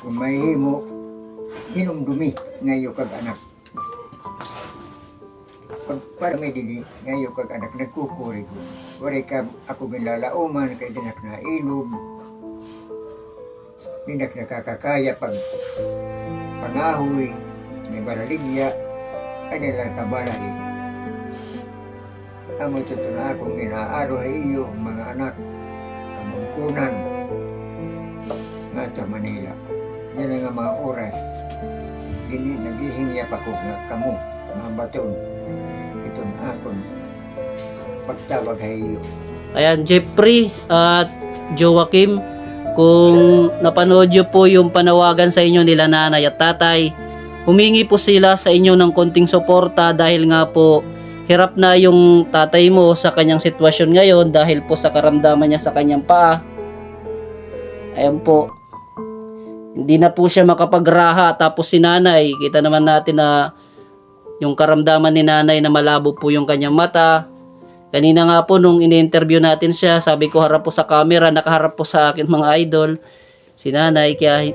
kung may himo, hinumdumi ngayon kag anak. Pag para may didi, ngayon kag anak, nagkukuri ko. Wari ka ako ginlalauman, kay dinak na ilog. Dinak nakakakaya pag pangahoy, may baraligya, ay nila kabalay. Amo ito na akong ginaaro ay iyo, mga anak, kamungkunan, nga sa Manila. Yan ang mga oras. Dini naghihingi pa ko nga kamo, mga baton. Ito na akong pagtawag ay iyo. Ayan, Jeffrey at Joaquim, kung napanood nyo po yung panawagan sa inyo nila nanay at tatay, humingi po sila sa inyo ng konting suporta dahil nga po hirap na yung tatay mo sa kanyang sitwasyon ngayon dahil po sa karamdaman niya sa kanyang paa. Ayan po. Hindi na po siya makapagraha. Tapos si nanay, kita naman natin na yung karamdaman ni nanay na malabo po yung kanyang mata, Kanina nga po nung ini-interview natin siya, sabi ko harap po sa camera, nakaharap po sa akin mga idol, si nanay, kaya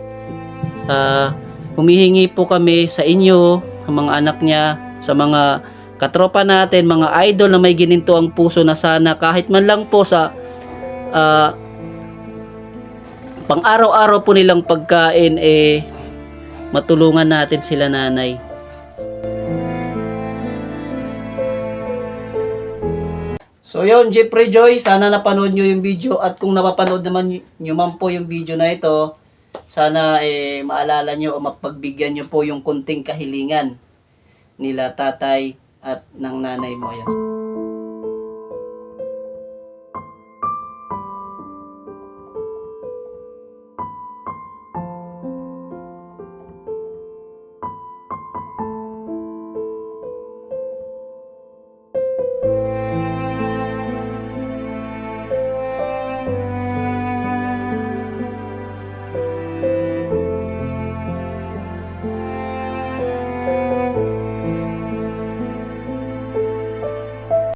ah, humihingi po kami sa inyo, sa mga anak niya, sa mga katropa natin, mga idol na may gininto ang puso na sana kahit man lang po sa ah, pang araw-araw po nilang pagkain eh matulungan natin sila nanay. So yun, Jeffrey Joy, sana napanood nyo yung video at kung napapanood naman nyo man po yung video na ito, sana eh, maalala nyo o mapagbigyan nyo po yung kunting kahilingan nila tatay at ng nanay mo. Ayan.